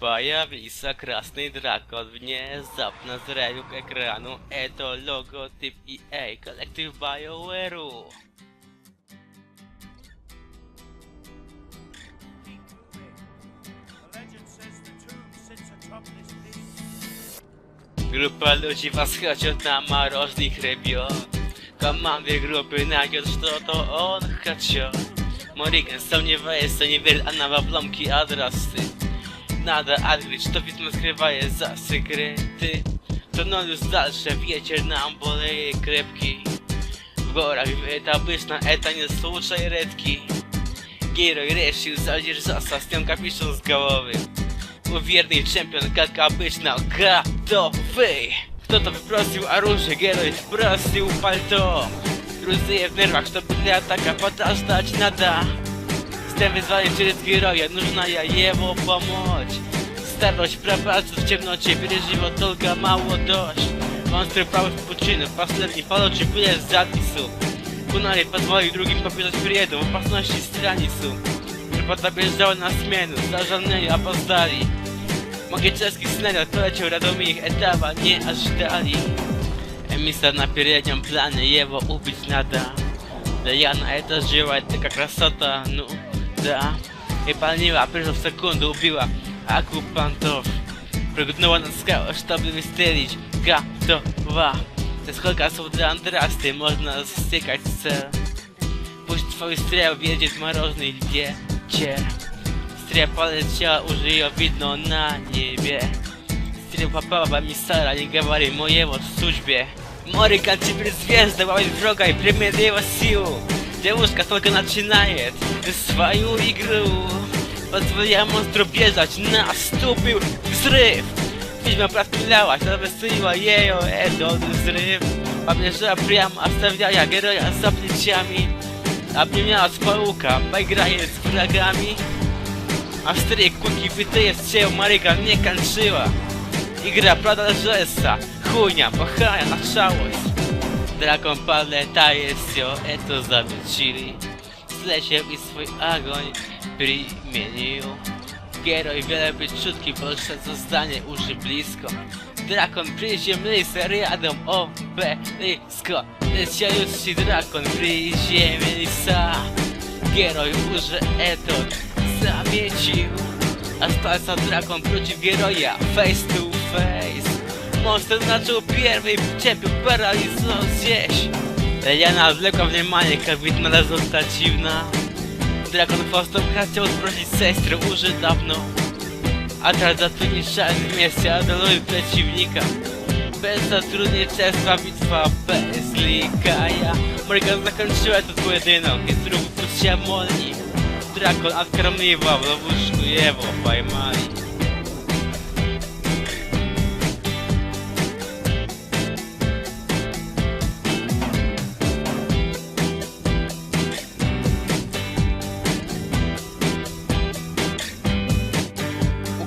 Появился красный дракон внезапно с ревью к экрану. Это логотип EA, коллектив BioWare. The legend says the tomb sits atop this peak. Группа людей восходит на морозных ребят. Команды группы найдет что-то он хочет. Мориган сомневается, не верит она в обломки адрасы. nada Adgry, czy to widmo skrywaje za sekrety. To no już dalsze, wiecie, nam boleje krepki. W gorach etabyczna eta nie słuchaj redki. Gieroj resził, zadzierz zasa z tym z głowy Uwierny czempion, kalka byczna, gotowy Kto to wyprosił, a róże Geroj wprosił palto. Ruzyje w nerwach, to byle ataka, padasz dać nada. Jestem wyzwany przez heroja, нужна я ему помочь Starość prowadzą w ciemnocie, wyraźnie dolga mało dość Monster prawy w poczynu, pasterni paloczy płynie z zapisu Kunali pozwoli drugim popisać priedą, w opasności stranisu Robota bieżdżała na zmianę, zażalnieni opozdali Mogę czeski snariat poleciał radomi ich etapa, nie aż dali Эмиса на переднем плане, его убить надо Да я на это жива, это как красота, ну да. И полнила, прежде в секунду убила оккупантов. Прыгнула на скалу, чтобы выстрелить, готова. За сколько слов для Андрасты можно засекать цель. Пусть твой стрел видит морозный вечер. Стрел полетела, уже ее видно на небе. Стрел попала в эмиссара, не говори моего судьбе. Морикан теперь звезда, ловит врага и примет его силу. Девушка только начинает свою игру. Позволяя монстру бежать, наступил взрыв. Ведьма прострелялась, развеселила ее этот взрыв. Побежала прямо, оставляя героя за плечами. Обнималась паука, поиграет с врагами. Острые куки битые сел, Марика не кончила. Игра продолжается, хуйня плохая началась. Dla kompaneta jest ją eto zawiecili. Z lesiem i swój agoń primienił. Gieroj wiele byczutki, bolsze co zdanie uży blisko. Drakon przyziemlisty, riadom obelisko. Lesia już ci drakon przyziemlisa. Gieroj uży eto zamiecił. A z palca drakon wrócił Geroja face to face. Monster zaczął pierwej w ciebie paralizując zjeść. Leliana odwlekła wniemanie, Kawit nadal została dziwna. Dragon Faustom chciał zbrosić sestrę, uży dawno. A teraz zatrudni szans w mieście, adoluje przeciwnika. Bez zatrudniczestwa bitwa bez likania. Morgan zakończyła to pojedynek, jest ruchu się Siamoni Dragon odkarmiła w łóżku Jewo Fajmani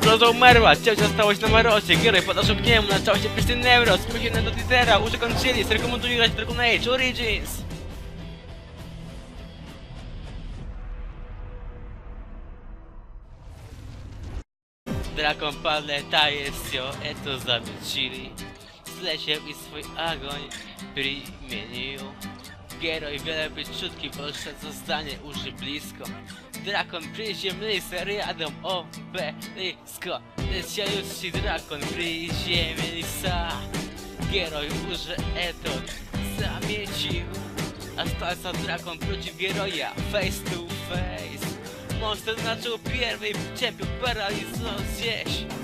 Rozo umarła, ciocia zostałaś na marosie Gry pod naszą gniemu, na czasie pyszny neuros Spójrzcie do teasera, użykam Chili's Rekomenduję grać Dragon Age Origins. Dragon Paleta jest jo, eto zawiecili Zleciał i swój agoń primienił Gieroj wiele być czutki, bo zostanie uszy blisko drakon przyziemny, Adam obelisko Leciajucy drakon przyziemny, sa Geroj burze eton zamiecił. A stasa drakon protiv geroja, face to face. Monster znaczył pierwszy, czempion paralizował gdzieś